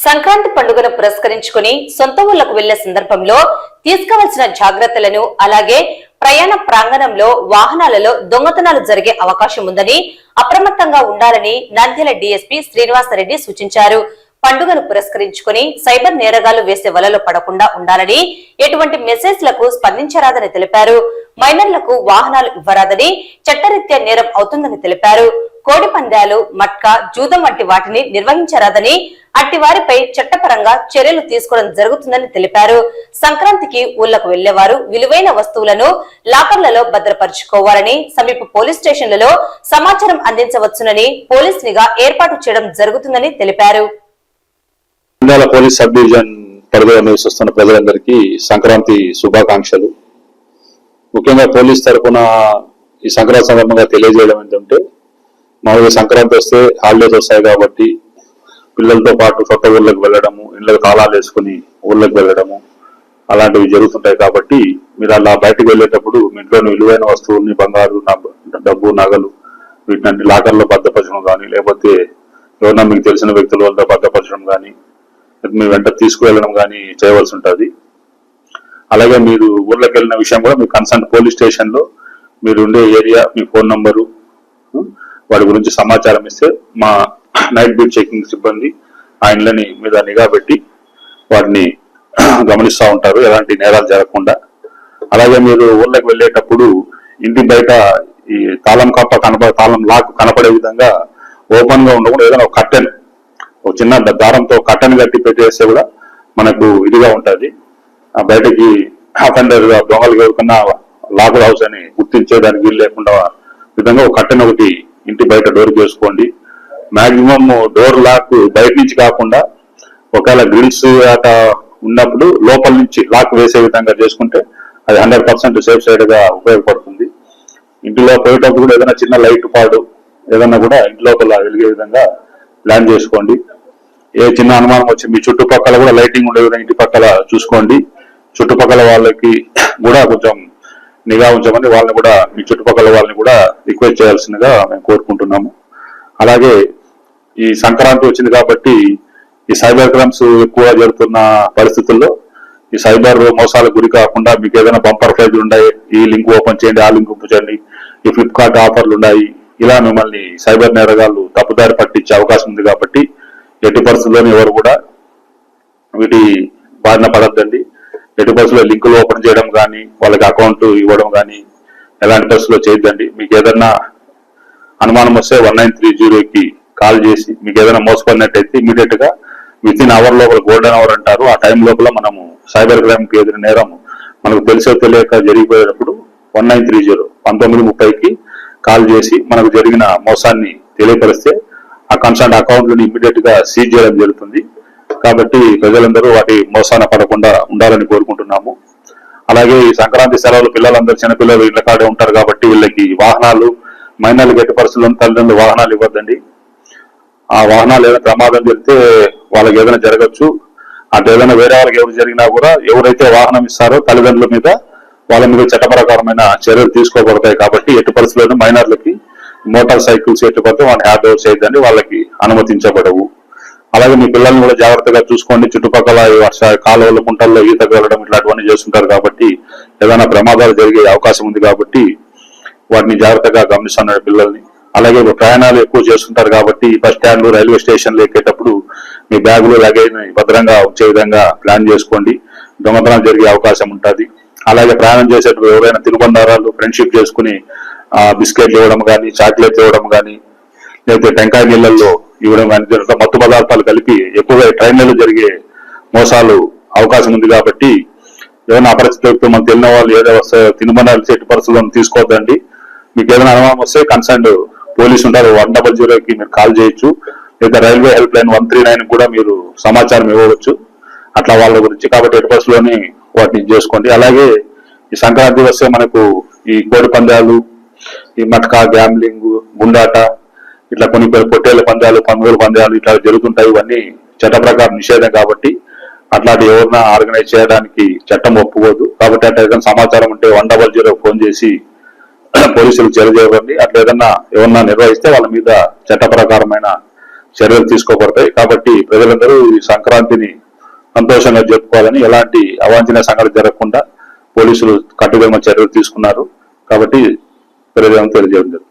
సంక్రాంతి పండుగను పురస్కరించుకుని సొంత ఊళ్ళకు వెళ్ళే సందర్భంలో తీసుకోవాల్సిన జాగ్రత్తలను అలాగే ప్రయాణ ప్రాంగణంలో వాహనాలలో దొంగతనాలు జరిగే అవకాశం ఉందని అప్రమత్తంగా ఉండాలని నంద్యాల డీఎస్పీ శ్రీనివాసరెడ్డి సూచించారు. పండుగను పురస్కరించుకుని సైబర్ నేరగాళ్ళు వేసే వలలో పడకుండా ఉండాలని ఎటువంటి మెసేజ్లకు స్పందించరాదని తెలిపారు. మైనర్లకు వాహనాలు ఇవ్వరాదని చట్టరీత్యా నేరం అవుతుందని తెలిపారు. కోడి పందాలు మట్కా జూదం వంటి వాటిని నిర్వహించరాదని అట్టి వారిపై చట్టపరంగా చర్యలు తీసుకోవడం జరుగుతుందని తెలిపారు. సంక్రాంతికి ఊళ్ళకు వెళ్ళేవారు విలువైన వస్తువులను లాకర్లలో భద్రపరుచుకోవాలని సమీప పోలీస్ స్టేషన్లలో సమాచారం అందించవచ్చునని పోలీస్ నిఘా ఏర్పాటు చేయడం జరుగుతుందని తెలిపారు. నంద్యాల పోలీస్ సబ్ డివిజన్ పరిధిలో నివసిస్తున్న ప్రజలందరికీ సంక్రాంతి శుభాకాంక్షలు. ముఖ్యంగా పోలీస్ తరఫున ఈ సంక్రాంతి సందర్భంగా తెలియజేయడం ఏంటంటే మామూలుగా సంక్రాంతి వస్తే హాలిడేస్ వస్తాయి కాబట్టి పిల్లలతో పాటు కొత్త ఊళ్ళకి వెళ్ళడము ఇళ్ళకి తాళాలు వేసుకుని ఊళ్ళకి వెళ్ళడము అలాంటివి జరుగుతుంటాయి కాబట్టి మీరు అలా బయటకు వెళ్ళేటప్పుడు మీ ఇంట్లోని విలువైన వస్తువుల్ని బంగారు డబ్బు నగలు వీటిని లాకర్లో భద్రపరచడం కానీ లేకపోతే ఎవరన్నా మీకు తెలిసిన వ్యక్తుల వల్ల భద్రపరచడం కానీ మీ వెంట తీసుకువెళ్ళడం కానీ చేయవలసి ఉంటుంది. అలాగే మీరు ఊర్లోకి వెళ్ళిన విషయం కూడా మీ కన్సర్న్ పోలీస్ స్టేషన్లో మీరు ఉండే ఏరియా మీ ఫోన్ నంబరు వాడి గురించి సమాచారం ఇస్తే మా నైట్ బీట్ చెకింగ్ సిబ్బంది ఆయనలని మీద నిఘా పెట్టి వాటిని గమనిస్తూ ఉంటారు. ఎలాంటి నేరాలు జరగకుండా. అలాగే మీరు ఊళ్ళకి వెళ్ళేటప్పుడు ఇంటి బయట ఈ తాళం కప్ప కనపడ తాళం లాక్ కనపడే విధంగా ఓపెన్గా ఉండకుండా ఏదైనా ఒక కట్టెన్ ఒక చిన్న దారంతో కట్టను కట్టి పెట్టేస్తే కూడా మనకు ఇదిగా ఉంటుంది. ఆ బయటకి అఫెండర్ దొంగలు ఎవరికన్నా లాక్ హౌస్ అని గుర్తించేదానికి వీలు లేకుండా విధంగా ఒక కట్టెను ఒకటి ఇంటి బయట డోర్ చేసుకోండి. మాక్సిమం డోర్ లాక్ బయట నుంచి కాకుండా ఒకవేళ గ్రిల్స్ అట ఉన్నప్పుడు లోపల నుంచి లాక్ వేసే విధంగా చేసుకుంటే అది హండ్రెడ్ పర్సెంట్ సేఫ్ సైడ్గా ఉపయోగపడుతుంది. ఇంటిలో పోయేటప్పుడు కూడా ఏదైనా చిన్న లైట్ పాడు ఏదైనా కూడా ఇంటి లోపల వెలిగే విధంగా ప్లాన్ చేసుకోండి. ఏ చిన్న అనుమానం వచ్చి మీ చుట్టుపక్కల కూడా లైటింగ్ ఉండే విధంగా ఇంటి పక్కల చూసుకోండి. చుట్టుపక్కల వాళ్ళకి కూడా కొంచెం నిఘా ఉంచమని వాళ్ళని కూడా మీ చుట్టుపక్కల వాళ్ళని కూడా రిక్వెస్ట్ చేయాల్సిందిగా మేము కోరుకుంటున్నాము. అలాగే ఈ సంక్రాంతి వచ్చింది కాబట్టి ఈ సైబర్ క్రైమ్స్ ఎక్కువ జరుగుతున్న పరిస్థితుల్లో ఈ సైబర్ మోసాలకు గురి కాకుండా మీకు ఏదైనా బంపర్ ప్రైజ్ ఉన్నాయి ఈ లింక్ ఓపెన్ చేయండి ఆ లింక్ ఓపెన్ చేయండి ఈ ఫ్లిప్కార్ట్ ఆఫర్లు ఉన్నాయి ఇలా మిమ్మల్ని సైబర్ నేరగాళ్ళు తప్పుదారి పట్టించే అవకాశం ఉంది కాబట్టి ఎట్టి పరిస్థితుల్లోనూ ఎవరు కూడా వీటి బారిన పడద్దండి. ఎట్టి పరిస్థితుల్లో లింకులు ఓపెన్ చేయడం కానీ వాళ్ళకి అకౌంట్ ఇవ్వడం కానీ ఎలాంటి పరిస్థితుల్లో చేయొద్దండి. మీకు ఏదన్నా అనుమానం వస్తే వన్ నైన్ త్రీ జీరోకి కాల్ చేసి మీకు ఏదైనా మోసపడినట్టయితే ఇమీడియట్గా విత్ ఇన్ అవర్ లోపల గోల్డెన్ అవర్ అంటారు. ఆ టైం లోపల మనము సైబర్ క్రైమ్కి ఎదురు నేరం మనకు తెలిసో తెలియక జరిగిపోయేటప్పుడు వన్ నైన్ త్రీ జీరో పంతొమ్మిది ముప్పైకి కాల్ చేసి మనకు జరిగిన మోసాన్ని తెలియపరిస్తే ఆ కన్సర్న్ అకౌంట్లను ఇమ్మీడియట్గా సీజ్ చేయడం జరుగుతుంది. కాబట్టి ప్రజలందరూ వాటి మోసాన పడకుండా ఉండాలని కోరుకుంటున్నాము. అలాగే ఈ సంక్రాంతి సెలవులు పిల్లలందరూ చిన్నపిల్లలు ఇళ్ళ కాడే ఉంటారు కాబట్టి వీళ్ళకి వాహనాలు మైనర్లు గట్టి పరిస్థితుల్లో తల్లిదండ్రులు వాహనాలు ఇవ్వద్దండి. ఆ వాహనాలు ఏదైనా ప్రమాదం జరిగితే వాళ్ళకి ఏదైనా జరగచ్చు. అంటే ఏదైనా వేరే వాళ్ళకి ఎవరు జరిగినా కూడా ఎవరైతే వాహనం ఇస్తారో తల్లిదండ్రుల మీద వాళ్ళ మీద చట్టపరకరమైన చర్యలు తీసుకోబడతాయి కాబట్టి ఎట్టి పరిస్థితుల్లోనూ మైనర్లకి మోటార్ సైకిల్స్ ఎట్టి పడితే వాళ్ళని హ్యాండ్ ఓవర్ చేయొద్దని వాళ్ళకి అనుమతించబడవు. అలాగే మీ పిల్లల్ని కూడా జాగ్రత్తగా చూసుకోండి. చుట్టుపక్కల వర్ష కాలువలు కుంటల్లో ఈతకు వెళ్ళడం ఇట్లాంటివన్నీ చేస్తుంటారు కాబట్టి ఏదైనా ప్రమాదాలు జరిగే అవకాశం ఉంది కాబట్టి వాటిని జాగ్రత్తగా గమనిస్తున్నారు పిల్లల్ని. అలాగే ప్రయాణాలు ఎక్కువ చేస్తుంటారు కాబట్టి బస్ స్టాండ్ రైల్వే స్టేషన్లు ఎక్కేటప్పుడు మీ బ్యాగులు లగేజ్ భద్రంగా ఉంచే విధంగా ప్లాన్ చేసుకోండి. దొంగతనం జరిగే అవకాశం ఉంటుంది. అలాగే ప్రయాణం చేసేటప్పుడు ఎవరైనా తినుబండారాలు ఫ్రెండ్షిప్ చేసుకుని బిస్కెట్లు ఇవ్వడం కానీ చాక్లెట్లు ఇవ్వడం కానీ లేకపోతే టెంకాయ నీళ్ళల్లో ఇవ్వడం కానీ జరుగుతా మత్తు పదార్థాలు కలిపి ఎక్కువగా ట్రైన్లలో జరిగే మోసాలు అవకాశం ఉంది కాబట్టి ఏదైనా అపరిచిత వ్యక్తులు మనం తెలిసిన వాళ్ళు ఏదో వస్తే తినుబండాలు చెట్టు పరిస్థితులను తీసుకోవద్దండి మీకు ఏదైనా అనుమానం వస్తే కన్సర్న్ పోలీసు ఉంటారు. వన్ డబల్ జీరోకి మీరు కాల్ చేయొచ్చు. లేదా railway help line one three nine కూడా మీరు సమాచారం ఇవ్వవచ్చు. అట్లా వాళ్ళ గురించి. కాబట్టి ఎటు పరిస్థితుల్లోని వాటిని చేసుకోండి. అలాగే ఈ సంక్రాంతి వస్తే మనకు ఈ కోడి పందాలు ఈ మట్కా గ్యాంబ్లింగ్ గుండాట ఇట్లా కొన్ని కొన్ని పొట్టేళ్ళ పందాలు పందుల పందాలు ఇట్లా జరుగుతుంటాయి. ఇవన్నీ చట్ట ప్రకారం నిషేధం కాబట్టి అట్లాంటి ఎవరినా ఆర్గనైజ్ చేయడానికి చట్టం ఒప్పుకోదు. కాబట్టి అట్లా ఏదైనా సమాచారం ఉంటే వన్ డబల్ జీరో ఫోన్ చేసి పోలీసులకు చేరజేయకండి అట్లా ఏదన్నా ఎవరన్నా నిర్వహిస్తే వాళ్ళ మీద చట్ట ప్రకారమైన చర్యలు తీసుకోబడతాయి. కాబట్టి ప్రజలందరూ ఈ సంక్రాంతిని సంతోషంగా జరుపుకోవాలని ఎలాంటి అవాంఛనీయ సంఘటన జరగకుండా పోలీసులు కట్టుదిన చర్యలు తీసుకున్నారు. కాబట్టి ప్రజలను తెలియజేయడం జరుగుతుంది.